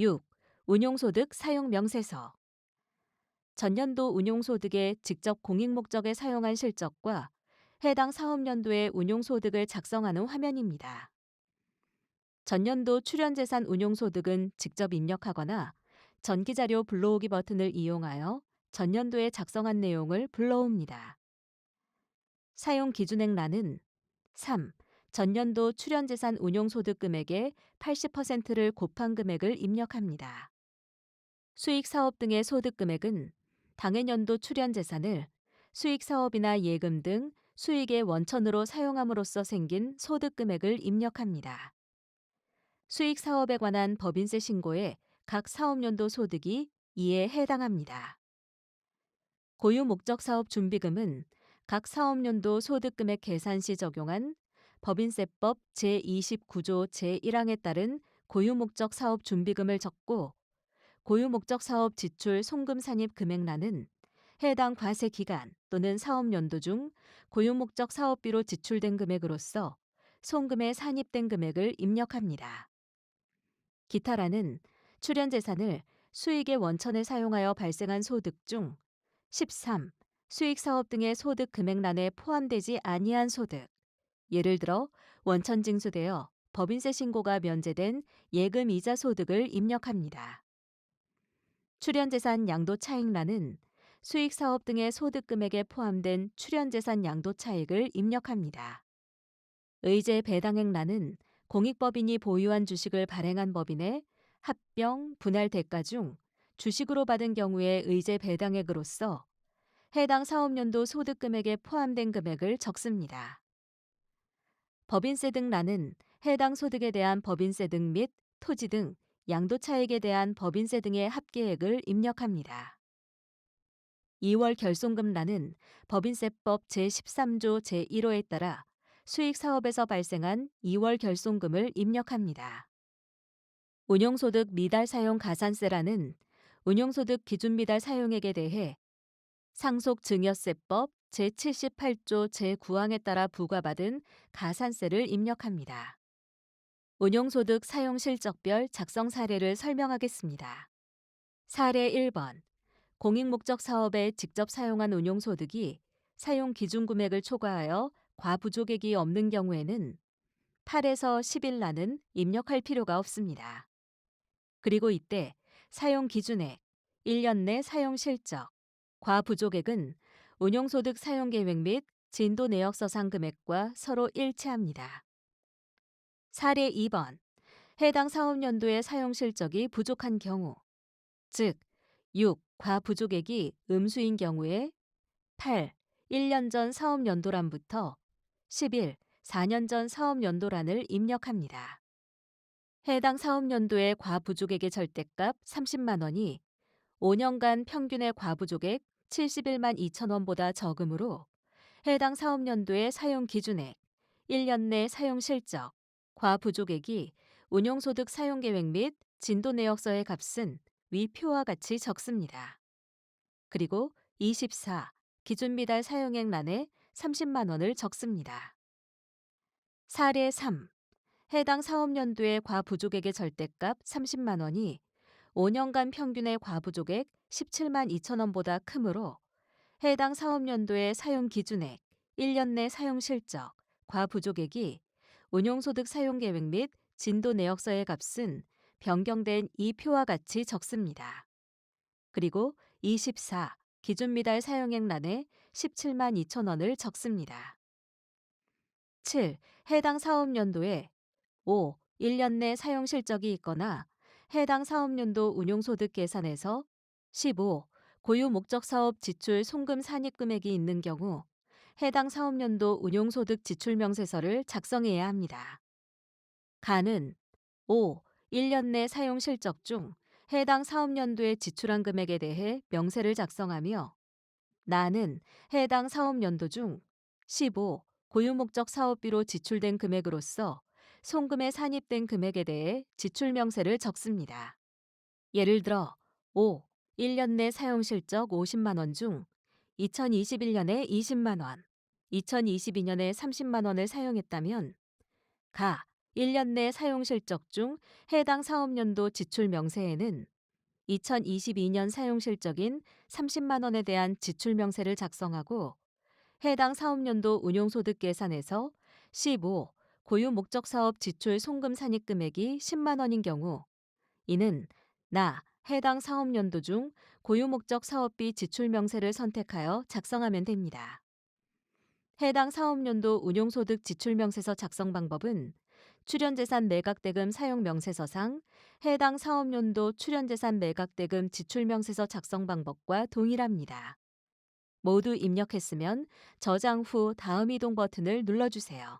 6. 운용소득 사용 명세서 전년도 운용소득의 직접 공익 목적에 사용한 실적과 해당 사업연도의 운용소득을 작성하는 화면입니다. 전년도 출연재산 운용소득은 직접 입력하거나 전기자료 불러오기 버튼을 이용하여 전년도에 작성한 내용을 불러옵니다. 사용 기준액란은 3. 전년도 출연재산 운용소득 금액의 80%를 곱한 금액을 입력합니다. 수익 사업 등의 소득 금액은 당해 년도 출연재산을 수익 사업이나 예금 등 수익의 원천으로 사용함으로써 생긴 소득 금액을 입력합니다. 수익 사업에 관한 법인세 신고에 각 사업연도 소득이 이에 해당합니다. 고유 목적 사업 준비금은 각 사업연도 소득금액 계산 시 적용한 법인세법 제29조 제1항에 따른 고유 목적 사업 준비금을 적고 고유 목적 사업 지출 송금 산입 금액란은 해당 과세 기간 또는 사업 연도 중 고유 목적 사업비로 지출된 금액으로서 송금에 산입된 금액을 입력합니다. 기타라는 출연 재산을 수익의 원천을 사용하여 발생한 소득 중 13. 수익 사업 등의 소득 금액란에 포함되지 아니한 소득. 예를 들어 원천 징수되어 법인세 신고가 면제된 예금 이자 소득을 입력합니다. 출연재산 양도 차익란은 수익 사업 등의 소득 금액에 포함된 출연재산 양도 차익을 입력합니다. 의제 배당액란은 공익법인이 보유한 주식을 발행한 법인의 합병, 분할 대가 중 주식으로 받은 경우의 의제 배당액으로서 해당 사업연도 소득 금액에 포함된 금액을 적습니다. 법인세 등란은 해당 소득에 대한 법인세 등 및 토지 등 양도 차익에 대한 법인세 등의 합계액을 입력합니다. 2월 결손금란은 법인세법 제13조 제1호에 따라 수익 사업에서 발생한 2월 결손금을 입력합니다. 운용소득 미달 사용 가산세라는 운용소득 기준 미달 사용액에 대해 상속 증여세법 제78조 제9항에 따라 부과받은 가산세를 입력합니다. 운용소득 사용 실적별 작성 사례를 설명하겠습니다. 사례 1번. 공익 목적 사업에 직접 사용한 운용소득이 사용 기준 금액을 초과하여 과부족액이 없는 경우에는 8에서 10일 나는 입력할 필요가 없습니다. 그리고 이때 사용 기준액, 1년 내 사용 실적, 과부족액은 운용소득 사용 계획 및 진도 내역서상 금액과 서로 일치합니다. 사례 2번. 해당 사업연도의 사용 실적이 부족한 경우, 즉 6. 과부족액이 음수인 경우에 8. 1년 전 사업연도란부터 11. 4년 전 사업연도란을 입력합니다. 해당 사업연도의 과부족액의 절대값 30만 원이 5년간 평균의 과부족액 71만 2천 원보다 적으므로 해당 사업연도의 사용 기준액, 1년 내 사용 실적, 과 부족액이 운용소득 사용계획 및 진도 내역서의 값은 위 표와 같이 적습니다. 그리고 24. 기준 미달 사용액란에 30만 원을 적습니다. 사례 3. 해당 사업연도의 과부족액의 절대값 30만 원이 5년간 평균의 과부족액 17만 2천 원보다 크므로 해당 사업연도의 사용 기준액, 1년 내 사용 실적, 과부족액이 운용소득 사용계획 및 진도 내역서의 값은 변경된 이 표와 같이 적습니다. 그리고 24 기준 미달 사용액란에 17만 2천 원을 적습니다. 7. 해당 사업연도에 5. 1년 내 사용 실적이 있거나 해당 사업연도 운용소득 계산에서 15. 고유 목적 사업 지출 송금 산입 금액이 있는 경우 해당 사업연도 운용소득 지출 명세서를 작성해야 합니다. 가는 5. 1년 내 사용 실적 중 해당 사업연도에 지출한 금액에 대해 명세를 작성하며 나는 해당 사업연도 중 15. 고유 목적 사업비로 지출된 금액으로서 송금에 산입된 금액에 대해 지출 명세를 적습니다. 예를 들어 5. 1년 내 사용 실적 50만 원 중 2021년에 20만 원, 2022년에 30만 원을 사용했다면 가 1년 내 사용 실적 중 해당 사업연도 지출 명세에는 2022년 사용 실적인 30만 원에 대한 지출 명세를 작성하고 해당 사업연도 운용소득 계산에서 15 고유 목적 사업 지출 송금 산입 금액이 10만 원인 경우 이는 나 해당 사업연도 중 고유 목적 사업비 지출 명세를 선택하여 작성하면 됩니다. 해당 사업연도 운용소득 지출 명세서 작성 방법은 출연재산 매각대금 사용 명세서상 해당 사업연도 출연재산 매각대금 지출 명세서 작성 방법과 동일합니다. 모두 입력했으면 저장 후 다음 이동 버튼을 눌러주세요.